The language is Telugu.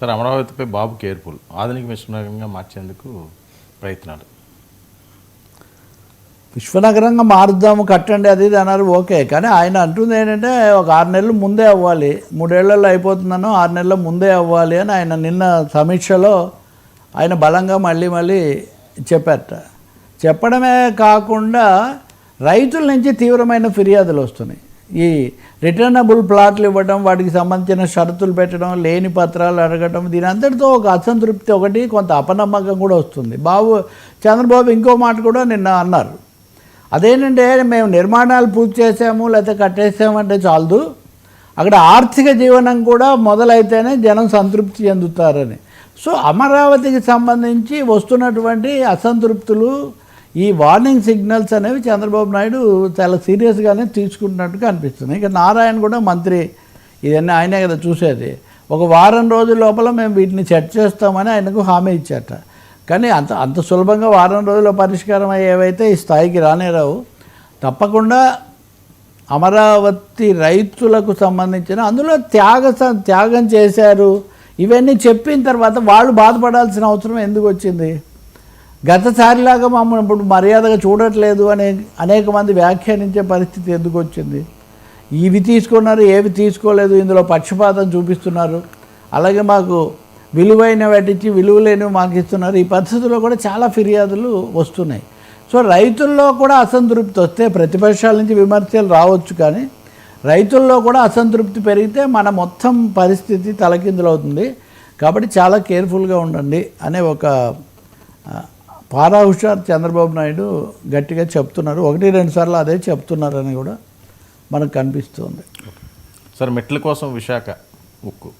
సార్ అమరావతిపై బాబు కేర్ఫుల్. ఆధునిక విశ్వనగరంగా మార్చేందుకు ప్రయత్నాలు. విశ్వనగరంగా మారుద్దాము కట్టండి అది ఇది అన్నారు ఓకే. కానీ ఆయన అంటుంది ఏంటంటే ఒక ఆరు నెలలు ముందే అవ్వాలి. మూడేళ్ళలో అయిపోతున్నాను ఆరు నెలల ముందే అవ్వాలి అని ఆయన నిన్న సమీక్షలో ఆయన బలంగా మళ్ళీ మళ్ళీ చెప్పారట. చెప్పడమే కాకుండా రైతుల నుంచి తీవ్రమైన ఫిర్యాదులు వస్తున్నాయి. ఈ రిటర్నబుల్ ప్లాట్లు ఇవ్వడం వాటికి సంబంధించిన షరతులు పెట్టడం లేని పత్రాలు అడగడం దీని అంతటితో ఒక అసంతృప్తి ఒకటి కొంత అపనమ్మకం కూడా వస్తుంది. బాబు చంద్రబాబు ఇంకో మాట కూడా నిన్న అన్నారు. అదేంటంటే మేము నిర్మాణాలు పూర్తి చేసాము లేకపోతే కట్టేసామంటే చాలదు. అక్కడ ఆర్థిక జీవనం కూడా మొదలైతేనే జనం సంతృప్తి చెందుతారని. సో అమరావతికి సంబంధించి వస్తున్నటువంటి అసంతృప్తులు ఈ వార్నింగ్ సిగ్నల్స్ అనేవి చంద్రబాబు నాయుడు చాలా సీరియస్గానే తీసుకుంటున్నట్టుగా అనిపిస్తుంది ఇక నారాయణ కూడా మంత్రి. ఇవన్నీ ఆయనే కదా చూసేది. ఒక వారం రోజుల లోపల మేము వీటిని సెట్ చేస్తామని ఆయనకు హామీ ఇచ్చారట కానీ అంత అంత సులభంగా వారం రోజుల పరిష్కారం అయ్యేవైతే ఈ స్థాయికి రానేరావు తప్పకుండా అమరావతి రైతులకు సంబంధించిన అందులో త్యాగ త్యాగం చేశారు. ఇవన్నీ చెప్పిన తర్వాత వాళ్ళు బాధపడాల్సిన అవసరం ఎందుకు వచ్చింది? గతసారిలాగా మమ్మల్ని ఇప్పుడు మర్యాదగా చూడట్లేదు అనే అనేక మంది వ్యాఖ్యానించే పరిస్థితి ఎందుకు వచ్చింది? ఇవి తీసుకున్నారు ఏవి తీసుకోలేదు ఇందులో పక్షపాతం చూపిస్తున్నారు. అలాగే మాకు విలువైన వాటిచ్చి విలువలేనివి మాకు ఇస్తున్నారు. ఈ పద్ధతిలో కూడా చాలా ఫిర్యాదులు వస్తున్నాయి. సో రైతుల్లో కూడా అసంతృప్తి వస్తే ప్రతిపక్షాల నుంచి విమర్శలు రావచ్చు కానీ రైతుల్లో కూడా అసంతృప్తి పెరిగితే మన మొత్తం పరిస్థితి తలకిందులవుతుంది. కాబట్టి చాలా కేర్ఫుల్గా ఉండండి అనే ఒక పారా హుషార్ చంద్రబాబు నాయుడు గట్టిగా చెప్తున్నారు. ఒకటి రెండు సార్లు అదే చెప్తున్నారని కూడా మనకు కనిపిస్తుంది. సార్ మెట్ల కోసం విశాఖ ఉక్కు.